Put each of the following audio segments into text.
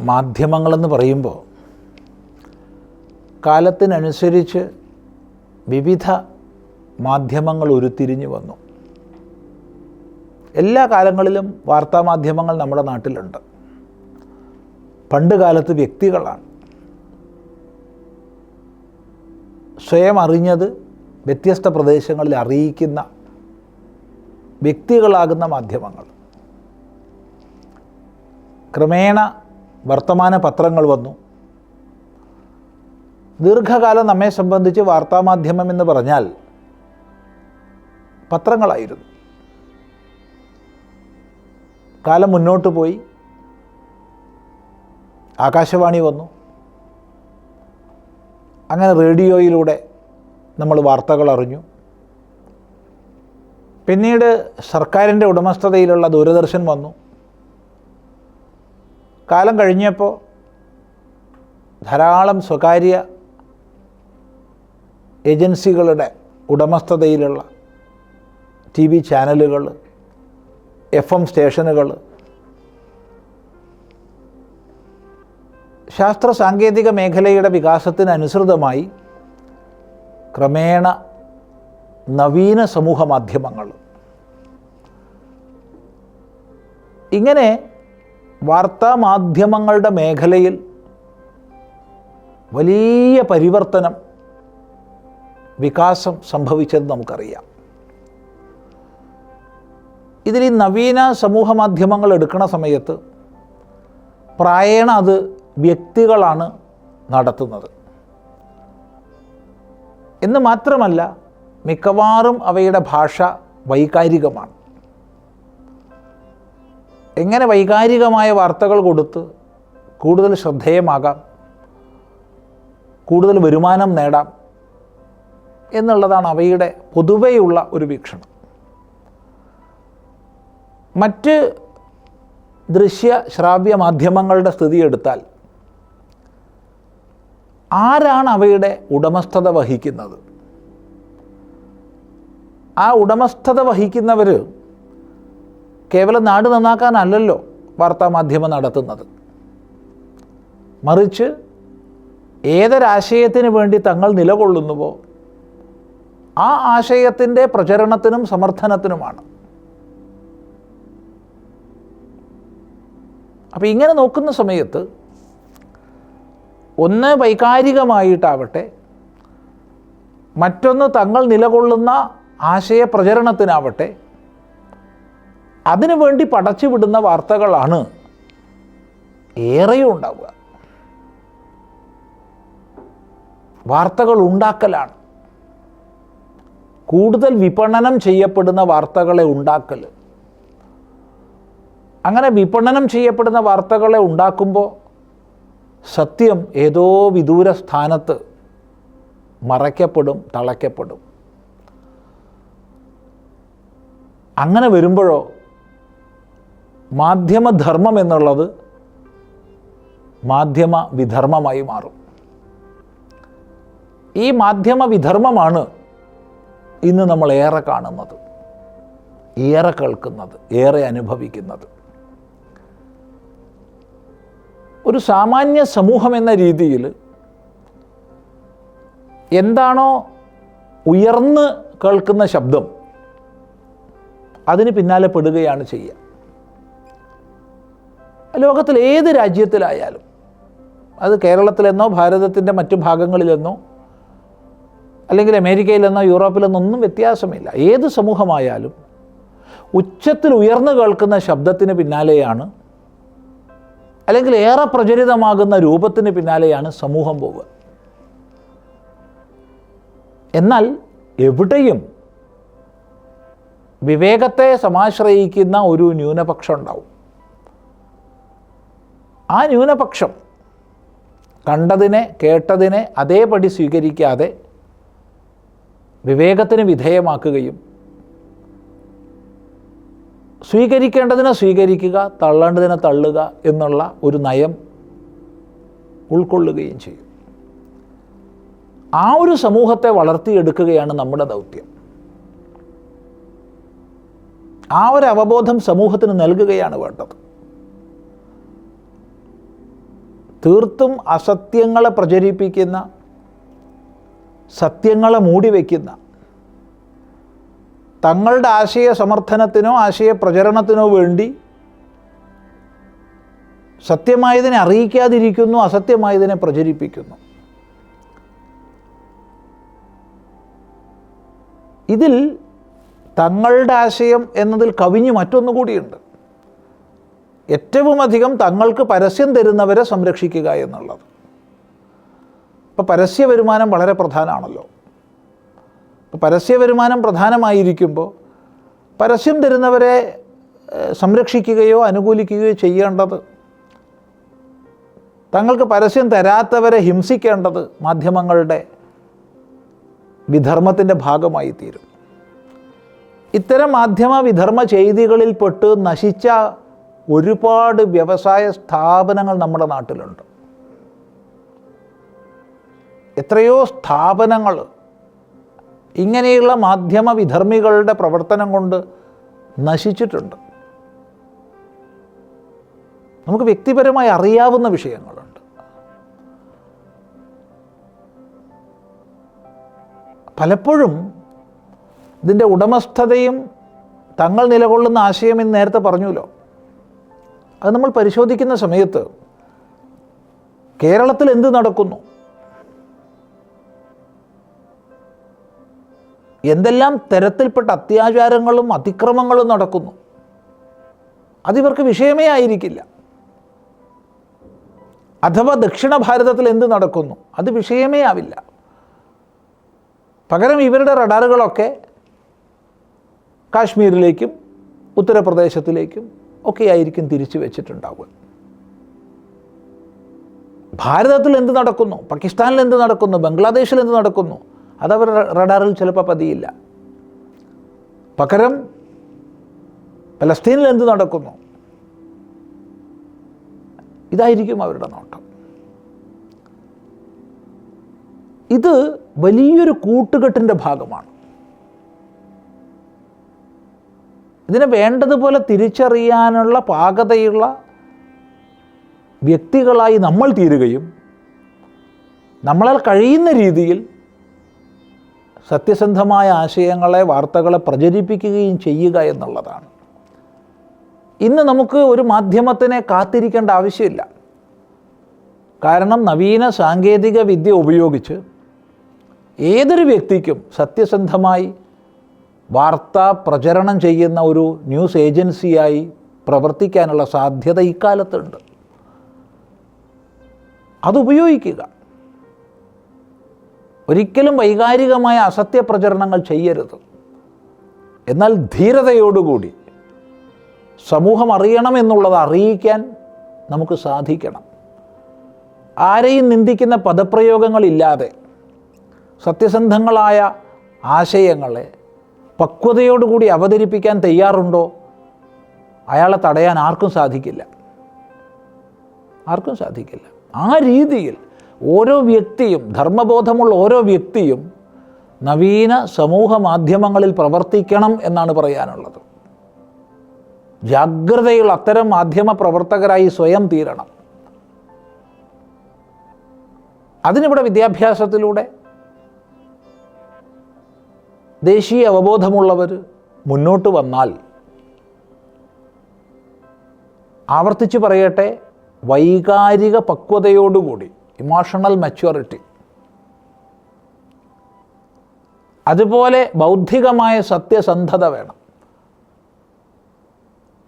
മാധ്യമങ്ങളെന്ന് പറയുമ്പോൾ കാലത്തിനനുസരിച്ച് വിവിധ മാധ്യമങ്ങൾ ഉരുത്തിരിഞ്ഞു വന്നു. എല്ലാ കാലങ്ങളിലും വാർത്താ മാധ്യമങ്ങൾ നമ്മുടെ നാട്ടിലുണ്ട്. പണ്ട് കാലത്ത് വ്യക്തികളാണ്. സ്വയം അറിഞ്ഞത് വ്യത്യസ്ത പ്രദേശങ്ങളിൽ അറിയിക്കുന്ന വ്യക്തികളാകുന്ന മാധ്യമങ്ങൾ. ക്രമേണ വർത്തമാന പത്രങ്ങൾ വന്നു. ദീർഘകാലം നമ്മെ സംബന്ധിച്ച് വാർത്താമാധ്യമം എന്ന് പറഞ്ഞാൽ പത്രങ്ങളായിരുന്നു. കാലം മുന്നോട്ട് പോയി. ആകാശവാണി വന്നു. അങ്ങനെ റേഡിയോയിലൂടെ നമ്മൾ വാർത്തകൾ അറിഞ്ഞു. പിന്നീട് സർക്കാരിന്റെ ഉടമസ്ഥതയിലുള്ള ദൂരദർശൻ വന്നു. കാലം കഴിഞ്ഞപ്പോൾ ധാരാളം സ്വകാര്യ ഏജൻസികളുടെ ഉടമസ്ഥതയിലുള്ള ടി വി ചാനലുകൾ എഫ് എം സ്റ്റേഷനുകൾ ശാസ്ത്ര സാങ്കേതിക മേഖലയുടെ വികാസത്തിനനുസൃതമായി ക്രമേണ നവീന സമൂഹ മാധ്യമങ്ങൾ ഇങ്ങനെ വാർത്താ മാധ്യമങ്ങളുടെ മേഖലയിൽ വലിയ പരിവർത്തനം വികാസം സംഭവിച്ചത് നമുക്കറിയാം. ഇതിൽ ഈ നവീന സമൂഹ മാധ്യമങ്ങൾ എടുക്കുന്ന സമയത്ത് പ്രായേണ അത് വ്യക്തികളാണ് നടത്തുന്നത്. എന്ന് മാത്രമല്ല മിക്കവാറും അവയുടെ ഭാഷ വൈകാരികമാണ്. എങ്ങനെ വൈകാരികമായ വാർത്തകൾ കൊടുത്ത് കൂടുതൽ ശ്രദ്ധേയമാകാം? കൂടുതൽ വരുമാനം നേടാം? എന്നുള്ളതാണ് അവയുടെ പൊതുവെയുള്ള ഒരു വീക്ഷണം. മറ്റ് ദൃശ്യ ശ്രാവ്യ മാധ്യമങ്ങളുടെ സ്ഥിതി എടുത്താൽ ആരാണ് അവയുടെ ഉടമസ്ഥത വഹിക്കുന്നത്? ആ ഉടമസ്ഥത വഹിക്കുന്നവർ കേവലം നാട് നന്നാക്കാനല്ലല്ലോ വാർത്താമാധ്യമം നടത്തുന്നത്. മറിച്ച് ഏതൊരാശയത്തിന് വേണ്ടി തങ്ങൾ നിലകൊള്ളുന്നുവോ ആ ആശയത്തിന്റെ പ്രചരണത്തിനും സമർത്ഥനത്തിനുമാണ്. അപ്പോൾ ഇങ്ങനെ നോക്കുന്ന സമയത്ത് ഒന്ന് വൈകാരികമായിട്ടാവട്ടെ മറ്റൊന്ന് തങ്ങൾ നിലകൊള്ളുന്ന ആശയ പ്രചരണത്തിനാവട്ടെ അതിനുവേണ്ടി പടച്ചുവിടുന്ന വാർത്തകളാണ് ഏറെയും ഉണ്ടാവുക. വാർത്തകൾ ഉണ്ടാക്കലാണ്. കൂടുതൽ വിപണനം ചെയ്യപ്പെടുന്ന വാർത്തകളെ ഉണ്ടാക്കൽ. അങ്ങനെ വിപണനം ചെയ്യപ്പെടുന്ന വാർത്തകളെ ഉണ്ടാക്കുമ്പോൾ സത്യം ഏതോ വിദൂര സ്ഥാനത്ത് മറയ്ക്കപ്പെടും തളയ്ക്കപ്പെടും. അങ്ങനെ വരുമ്പോഴോ മാധ്യമധർമ്മം എന്നുള്ളത് മാധ്യമ വിധർമ്മമായി മാറും. ഈ മാധ്യമ വിധർമ്മമാണ് ഇന്ന് നമ്മൾ ഏറെ കാണുന്നത് ഏറെ കേൾക്കുന്നത് ഏറെ അനുഭവിക്കുന്നത്. ഒരു സാമാന്യ സമൂഹം എന്ന രീതിയിൽ എന്താണോ ഉയർന്ന് കേൾക്കുന്ന ശബ്ദം അതിന് പിന്നാലെ പെടുകയാണ് ചെയ്യുക. ലോകത്തിൽ ഏത് രാജ്യത്തിലായാലും അത് കേരളത്തിലെന്നോ ഭാരതത്തിന്റെ മറ്റു ഭാഗങ്ങളിലെന്നോ അല്ലെങ്കിൽ അമേരിക്കയിലെന്നോ യൂറോപ്പിലെന്നോ ഒന്നും വ്യത്യാസമില്ല. ഏത് സമൂഹമായാലും ഉച്ചത്തിൽ ഉയർന്നു കേൾക്കുന്ന ശബ്ദത്തിന് പിന്നാലെയാണ് അല്ലെങ്കിൽ ഏറെ പ്രചരിതമാകുന്ന രൂപത്തിന് പിന്നാലെയാണ് സമൂഹം പോവുക. എന്നാൽ എവിടെയും വിവേകത്തെ സമാശ്രയിക്കുന്ന ഒരു ന്യൂനപക്ഷം ഉണ്ടാവും. ആ ന്യൂനപക്ഷം കണ്ടതിനെ കേട്ടതിനെ അതേപടി സ്വീകരിക്കാതെ വിവേകത്തിന് വിധേയമാക്കുകയും സ്വീകരിക്കേണ്ടതിനെ സ്വീകരിക്കുക തള്ളേണ്ടതിനെ തള്ളുക എന്നുള്ള ഒരു നയം ഉൾക്കൊള്ളുകയും ചെയ്യും. ആ ഒരു സമൂഹത്തെ വളർത്തിയെടുക്കുകയാണ് നമ്മുടെ ദൗത്യം. ആ ഒരു അവബോധം സമൂഹത്തിന് നൽകുകയാണ് വേണ്ടത്. തീർത്തും അസത്യങ്ങളെ പ്രചരിപ്പിക്കുന്ന സത്യങ്ങളെ മൂടിവെക്കുന്ന തങ്ങളുടെ ആശയ സമർത്ഥനത്തിനോ ആശയ പ്രചരണത്തിനോ വേണ്ടി സത്യമായതിനെ അറിയിക്കാതിരിക്കുന്നു അസത്യമായതിനെ പ്രചരിപ്പിക്കുന്നു. ഇതിൽ തങ്ങളുടെ ആശയം എന്നതിൽ കവിഞ്ഞ് മറ്റൊന്നു കൂടിയുണ്ട് ഏറ്റവും അധികം തങ്ങൾക്ക് പരസ്യം തരുന്നവരെ സംരക്ഷിക്കുക എന്നുള്ളത്. ഇപ്പോൾ പരസ്യ വരുമാനം വളരെ പ്രധാനമാണല്ലോ. ഇപ്പോൾ പരസ്യ വരുമാനം പ്രധാനമായിരിക്കുമ്പോൾ പരസ്യം തരുന്നവരെ സംരക്ഷിക്കുകയോ അനുകൂലിക്കുകയോ ചെയ്യേണ്ടത് തങ്ങൾക്ക് പരസ്യം തരാത്തവരെ ഹിംസിക്കേണ്ടത് മാധ്യമങ്ങളുടെ വിധർമ്മത്തിന്റെ ഭാഗമായി തീരും ഇത്തരം മാധ്യമ വിധർമ്മ ചെയ്തികളിൽപ്പെട്ട് നശിച്ച ഒരുപാട് വ്യവസായ സ്ഥാപനങ്ങൾ നമ്മുടെ നാട്ടിലുണ്ട്. എത്രയോ സ്ഥാപനങ്ങൾ ഇങ്ങനെയുള്ള മാധ്യമ വിധർമ്മികളുടെ പ്രവർത്തനം കൊണ്ട് നശിച്ചിട്ടുണ്ട്. നമുക്ക് വ്യക്തിപരമായി അറിയാവുന്ന വിഷയങ്ങളുണ്ട്. പലപ്പോഴും ഇതിന്റെ ഉടമസ്ഥതയും തങ്ങൾ നിലകൊള്ളുന്ന ആശയം എന്ന് നേരത്തെ പറഞ്ഞുല്ലോ അത് നമ്മൾ പരിശോധിക്കുന്ന സമയത്ത് കേരളത്തിൽ എന്ത് നടക്കുന്നു? എന്തെല്ലാം തരത്തിൽപ്പെട്ട അത്യാചാരങ്ങളും അതിക്രമങ്ങളും നടക്കുന്നു? അതിവർക്ക് വിഷയമേ ആയിരിക്കില്ല. അഥവാ ദക്ഷിണ ഭാരതത്തിൽ എന്ത് നടക്കുന്നു? അത് വിഷയമേ ആവില്ല. പകരം ഇവരുടെ റഡാറുകളൊക്കെ കാശ്മീരിലേക്കും ഉത്തർപ്രദേശത്തിലേക്കും ഒക്കെ ആയിരിക്കും തിരിച്ചു വെച്ചിട്ടുണ്ടാവുക. ഭാരതത്തിൽ എന്ത് നടക്കുന്നു? പാകിസ്ഥാനിൽ എന്ത് നടക്കുന്നു? ബംഗ്ലാദേശിൽ എന്ത് നടക്കുന്നു? അതവർ റഡാറിൽ ചിലപ്പോൾ പതിയില്ല. പകരം പലസ്തീനിൽ എന്ത് നടക്കുന്നു? ഇതായിരിക്കും അവരുടെ നോട്ടം. ഇത് വലിയൊരു കൂട്ടുകെട്ടിന്റെ ഭാഗമാണ്. ഇതിനെ വേണ്ടതുപോലെ തിരിച്ചറിയാനുള്ള പാകതയുള്ള വ്യക്തികളായി നമ്മൾ തീരുകയും നമ്മളാൽ കഴിയുന്ന രീതിയിൽ സത്യസന്ധമായ ആശയങ്ങളെ വാർത്തകളെ പ്രചരിപ്പിക്കുകയും ചെയ്യുക എന്നുള്ളതാണ്. ഇന്ന് നമുക്ക് ഒരു മാധ്യമത്തിനെ കാത്തിരിക്കേണ്ട ആവശ്യമില്ല. കാരണം നവീന സാങ്കേതിക വിദ്യ ഉപയോഗിച്ച് ഏതൊരു വ്യക്തിക്കും സത്യസന്ധമായി വാർത്ത പ്രചരണം ചെയ്യുന്ന ഒരു ന്യൂസ് ഏജൻസിയായി പ്രവർത്തിക്കാനുള്ള സാധ്യത ഇക്കാലത്തുണ്ട്. അതുപയോഗിക്കുക. ഒരിക്കലും വൈകാരികമായ അസത്യ പ്രചരണങ്ങൾ ചെയ്യരുത്. എന്നാൽ ധീരതയോടുകൂടി സമൂഹം അറിയണമെന്നുള്ളത് അറിയിക്കാൻ നമുക്ക് സാധിക്കണം. ആരെയും നിന്ദിക്കുന്ന പദപ്രയോഗങ്ങളില്ലാതെ സത്യസന്ധങ്ങളായ ആശയങ്ങളെ പക്വതയോടുകൂടി അവതരിപ്പിക്കാൻ തയ്യാറുണ്ടോ? അയാളെ തടയാൻ ആർക്കും സാധിക്കില്ല. ആർക്കും സാധിക്കില്ല. ആ രീതിയിൽ ഓരോ വ്യക്തിയും ധർമ്മബോധമുള്ള ഓരോ വ്യക്തിയും നവീന സമൂഹ മാധ്യമങ്ങളിൽ പ്രവർത്തിക്കണം എന്നാണ് പറയാനുള്ളത്. ജാഗ്രതയുള്ള അത്തരം മാധ്യമ പ്രവർത്തകരായി സ്വയം തീരണം. അതിനിവിടെ വിദ്യാഭ്യാസത്തിലൂടെ ദേശീയ അവബോധമുള്ളവർ മുന്നോട്ട് വന്നാൽ ആവർത്തിച്ച് പറയട്ടെ വൈകാരിക പക്വതയോടുകൂടി ഇമോഷണൽ മെച്യൂരിറ്റി അതുപോലെ ബൗദ്ധികമായ സത്യസന്ധത വേണം.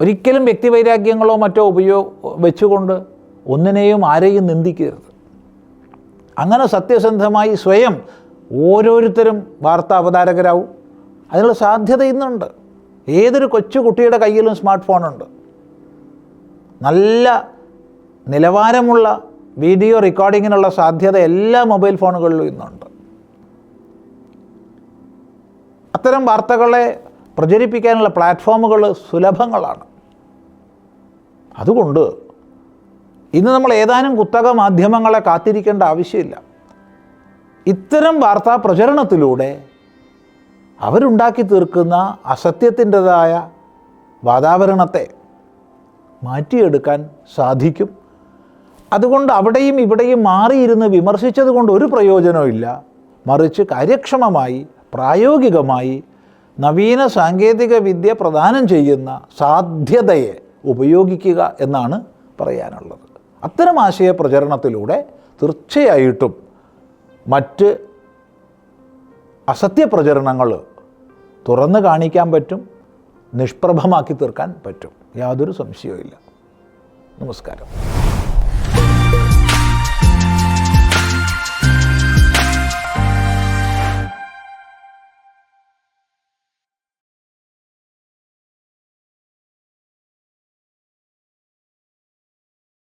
ഒരിക്കലും വ്യക്തിവൈരാഗ്യങ്ങളോ മറ്റോ ഉപയോ വെച്ചുകൊണ്ട് ഒന്നിനെയും ആരെയും നിന്ദിക്കരുത്. അങ്ങനെ സത്യസന്ധമായി സ്വയം ഓരോരുത്തരും വാർത്താ അവതാരകരാവും അതിനുള്ള സാധ്യത ഇന്നുണ്ട്. ഏതൊരു കൊച്ചു കുട്ടിയുടെ കയ്യിലും സ്മാർട്ട് ഫോണുണ്ട് നല്ല നിലവാരമുള്ള വീഡിയോ റെക്കോർഡിങ്ങിനുള്ള സാധ്യത എല്ലാ മൊബൈൽ ഫോണുകളിലും ഇന്നുണ്ട്. അത്തരം വാർത്തകളെ പ്രചരിപ്പിക്കാനുള്ള പ്ലാറ്റ്ഫോമുകൾ സുലഭങ്ങളാണ്. അതുകൊണ്ട് ഇന്ന് നമ്മൾ ഏതാനും കുത്തക മാധ്യമങ്ങളെ കാത്തിരിക്കേണ്ട ആവശ്യമില്ല. ഇത്തരം വാർത്താ പ്രചരണത്തിലൂടെ അവരുണ്ടാക്കി തീർക്കുന്ന അസത്യത്തിന്റെതായ വാതാവരണത്തെ മാറ്റിയെടുക്കാൻ സാധിക്കും. അതുകൊണ്ട് അവിടെയും ഇവിടെയും മാറിയിരുന്ന് വിമർശിച്ചത് കൊണ്ട് ഒരു പ്രയോജനമില്ല മറിച്ച് കാര്യക്ഷമമായി പ്രായോഗികമായി നവീന സാങ്കേതിക വിദ്യ പ്രദാനം ചെയ്യുന്ന സാധ്യതയെ ഉപയോഗിക്കുക എന്നാണ് പറയാനുള്ളത്. അത്തരം ആശയ പ്രചരണത്തിലൂടെ തീർച്ചയായിട്ടും മറ്റ് അസത്യപ്രചരണങ്ങൾ തുറന്നു കാണിക്കാൻ പറ്റും നിഷ്പ്രഭമാക്കി തീർക്കാൻ പറ്റും. യാതൊരു സംശയവും നമസ്കാരം.